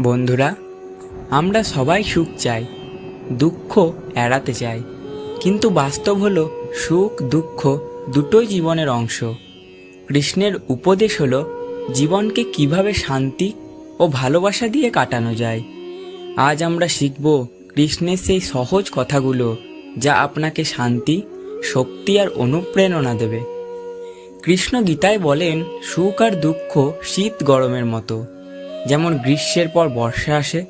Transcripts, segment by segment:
বন্ধুরা, আমরা সবাই সুখ চাই, দুঃখ এড়াতে চাই। কিন্তু বাস্তব হলো, সুখ, দুঃখ দুটোই জীবনের অংশ। কৃষ্ণের উপদেশ হলো, জীবনকে কীভাবে শান্তি ও ভালোবাসা দিয়ে কাটানো যায়। আজ আমরা শিখব কৃষ্ণের সেই সহজ কথাগুলো, যা আপনাকে শান্তি, শক্তি আর অনুপ্রেরণা দেবে। কৃষ্ণ গীতায় বলেন, সুখ আর দুঃখ শীত গরমের মতো। যেমন গ্রীষ্মের পর বর্ষা আসে,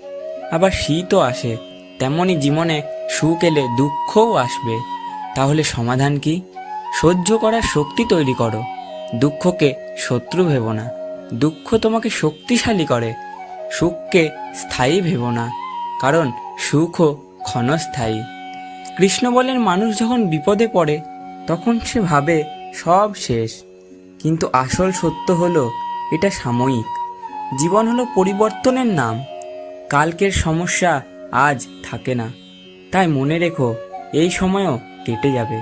আবার শীতও আসে তেমনই জীবনে সুখ এলে দুঃখও আসবে। তাহলে সমাধান কি? সহ্য করার শক্তি তৈরি করো। দুঃখকে শত্রু ভেবো না। দুঃখ তোমাকে শক্তিশালী করে। সুখকে স্থায়ী ভেবো না, কারণ সুখও ক্ষণস্থায়ী। কৃষ্ণ বলেন, মানুষ যখন বিপদে পড়ে, তখন সে ভাবে সব শেষ। কিন্তু আসল সত্য হলো, এটা সাময়িক। জীবন হলো পরিবর্তনের নাম। কালকের সমস্যা আজ থাকে না। তাই মনে রেখো, এই সময়ও কেটে যাবে।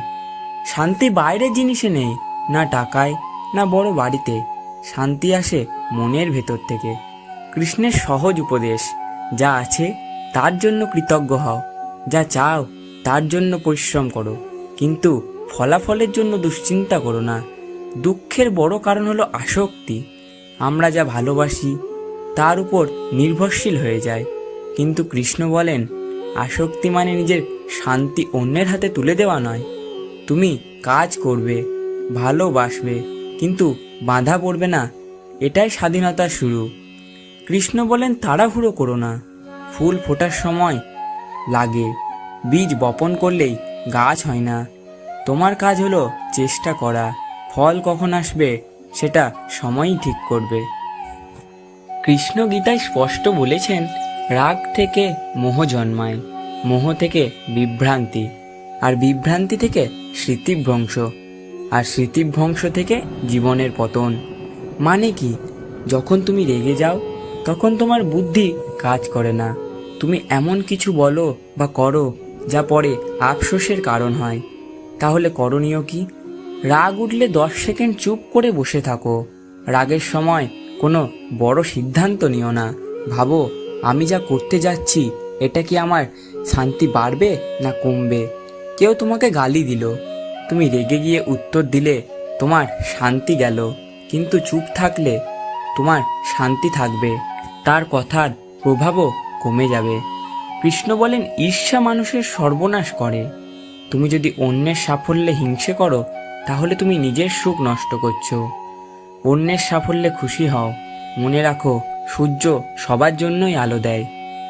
শান্তি বাইরের জিনিসে নেই, না টাকায়, না বড় বাড়িতে। শান্তি আসে মনের ভেতর থেকে। কৃষ্ণের সহজ উপদেশ, যা আছে তার জন্য কৃতজ্ঞ হও, যা চাও তার জন্য পরিশ্রম করো। কিন্তু ফলাফলের জন্য দুশ্চিন্তা করো না। দুঃখের বড় কারণ হলো আসক্তি। আমরা যা ভালোবাসি, তার উপর নির্ভরশীল হয়ে যায়। কিন্তু কৃষ্ণ বলেন, আসক্তি মানে নিজের শান্তি অন্যের হাতে তুলে দেওয়া নয়। তুমি কাজ করবে, ভালোবাসবে, কিন্তু বাধা পড়বে না। এটাই স্বাধীনতা শুরু। কৃষ্ণ বলেন, তাড়াহুড়ো করো না। ফুল ফোটার সময় লাগে। বীজ বপন করলেই গাছ হয় না। তোমার কাজ হলো চেষ্টা করা। ফল কখন আসবে সেটা সময়ই ঠিক করবে। কৃষ্ণ গীতায় স্পষ্ট বলেছেন, রাগ থেকে মোহ জন্মায়, মোহ থেকে বিভ্রান্তি, আর বিভ্রান্তি থেকে স্মৃতিভ্রংশ, আর স্মৃতিভ্রংশ থেকে জীবনের পতন। মানে কি? যখন তুমি রেগে যাও, তখন তোমার বুদ্ধি কাজ করে না। তুমি এমন কিছু বলো বা করো যা পরে আফসোসের কারণ হয়। তাহলে করণীয় কি? রাগ উঠলে দশ সেকেন্ড চুপ করে বসে থাকো। রাগের সময় কোনো বড় সিদ্ধান্ত নিও না। ভাবো, আমি যা করতে যাচ্ছি, এটা কি আমার শান্তি বাড়বে না কমবে? কেউ তোমাকে গালি দিল। তুমি রেগে গিয়ে উত্তর দিলে, তোমার শান্তি গেল। কিন্তু চুপ থাকলে তোমার শান্তি থাকবে। তার কথার প্রভাবও কমে যাবে। কৃষ্ণ বলেন, ঈর্ষা মানুষের সর্বনাশ করে। তুমি যদি অন্যের সাফল্যে হিংসে করো তাহলে তুমি নিজের সুখ নষ্ট করছ। অন্যের সাফল্যে খুশি হও। মনে রাখো, সূর্য সবার জন্যই আলো দেয়।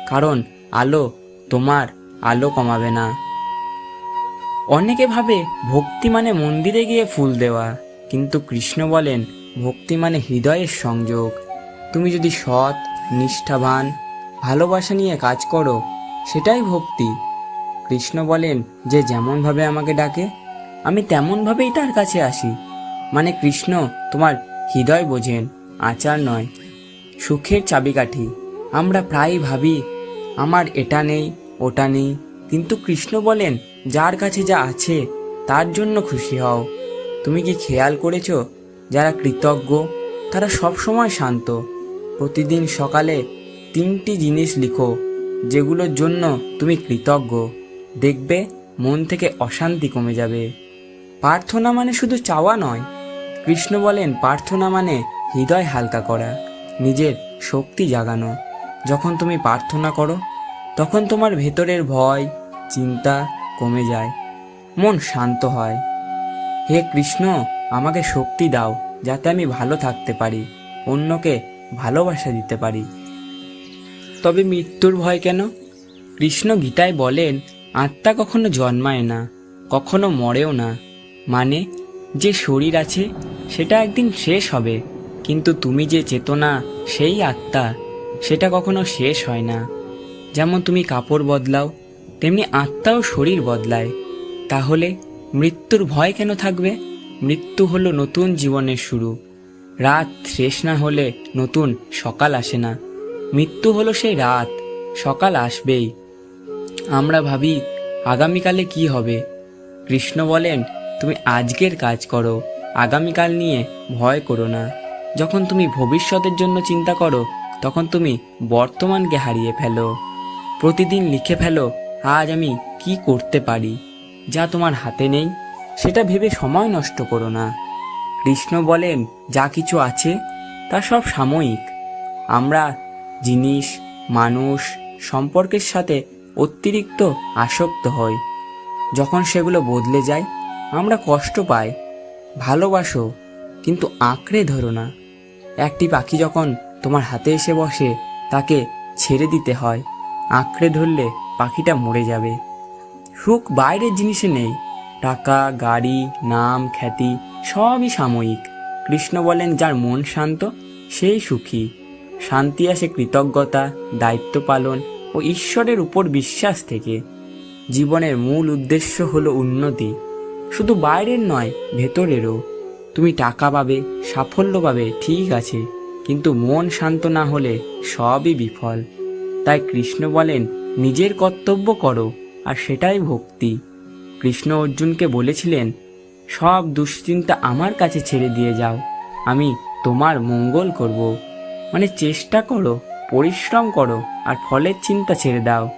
কারণ আলো তোমার আলো কমাবে না। অনেকে ভাবে ভক্তি মানে মন্দিরে গিয়ে ফুল দেওয়া। কিন্তু কৃষ্ণ বলেন, ভক্তি মানে হৃদয়ের সংযোগ। তুমি যদি সৎ, নিষ্ঠাবান, ভালোবাসা নিয়ে কাজ করো, সেটাই ভক্তি। কৃষ্ণ বলেন, যে যেমনভাবে আমাকে ডাকে আমি তেমনভাবেই তার কাছে আসি। মানে কৃষ্ণ, তোমার হৃদয় বোঝেন, আচার নয়। সুখের চাবিকাঠি। আমরা প্রায়ই ভাবি, আমার এটা নেই, ওটা নেই। কিন্তু কৃষ্ণ বলেন, যার কাছে যা আছে, তার জন্য খুশি হও। তুমি কি খেয়াল করেছ, যারা কৃতজ্ঞ, তারা সব সময় শান্ত। প্রতিদিন সকালে তিনটি জিনিস লিখো, যেগুলোর জন্য তুমি কৃতজ্ঞ। দেখবে, মন থেকে অশান্তি কমে যাবে। প্রার্থনা মানে শুধু চাওয়া নয়। কৃষ্ণ বলেন, প্রার্থনা মানে হৃদয় হালকা করা, নিজের শক্তি জাগানো। যখন তুমি প্রার্থনা করো, তখন তোমার ভেতরের ভয়, চিন্তা কমে যায়, মন শান্ত হয়। হে কৃষ্ণ, আমাকে শক্তি দাও, যাতে আমি ভালো থাকতে পারি, অন্যকে ভালোবাসা দিতে পারি। তবে মৃত্যুর ভয় কেন? কৃষ্ণ গীতায় বলেন, আত্মা কখনো জন্মায় না, কখনো মরেও না। মানে যে শরীর আছে, সেটা একদিন শেষ হবে। কিন্তু তুমি যে চেতনা, সেই আত্মা, সেটা কখনো শেষ হয় না। যেমন তুমি কাপড় বদলাও, তেমনি আত্মাও শরীর বদলায়। তাহলে মৃত্যুর ভয় কেন থাকবে? মৃত্যু হলো নতুন জীবনের শুরু। রাত শেষ না হলে নতুন সকাল আসে না। মৃত্যু হলো সেই রাত, সকাল আসবেই। আমরা ভাবি, আগামীকালে কি হবে? কৃষ্ণ বলেন তুমি আজকের কাজ করো, আগামীকাল নিয়ে ভয় করো না। যখন তুমি ভবিষ্যতের জন্য চিন্তা করো, তখন তুমি বর্তমানকে হারিয়ে ফেলো। প্রতিদিন লিখে ফেলো, আজ আমি কি করতে পারি, যা তোমার হাতে নেই, সেটা ভেবে সময় নষ্ট করো না। কৃষ্ণ বলেন, যা কিছু আছে, তা সব সাময়িক। আমরা জিনিস, মানুষ, সম্পর্কের সাথে অতিরিক্ত আসক্ত হই। যখন সেগুলো বদলে যায় আমরা কষ্ট পাই, ভালোবাসো, কিন্তু আঁকড়ে ধরো না। একটি পাখি যখন তোমার হাতে এসে বসে, তাকে ছেড়ে দিতে হয়। আঁকড়ে ধরলে পাখিটা মরে যাবে। সুখ বাইরের জিনিসে নেই। টাকা, গাড়ি, নাম, খ্যাতি, সবই সাময়িক। কৃষ্ণ বলেন, যার মন শান্ত, সেই সুখী। শান্তি আসে কৃতজ্ঞতা, দায়িত্ব পালন ও ঈশ্বরের উপর বিশ্বাস থেকে। জীবনের মূল উদ্দেশ্য হলো উন্নতি। শুধু বাইরের নয়, ভেতরেরও। তুমি টাকা পাবে, সাফল্য পাবে, ঠিক আছে। কিন্তু মন শান্ত না হলে সবই বিফল। তাই কৃষ্ণ বলেন, নিজের কর্তব্য করো, আর সেটাই ভক্তি। কৃষ্ণ অর্জুনকে বলেছিলেন, সব দুশ্চিন্তা আমার কাছে ছেড়ে দিয়ে যাও, আমি তোমার মঙ্গল করব। মানে চেষ্টা করো, পরিশ্রম করো, আর ফলের চিন্তা ছেড়ে দাও।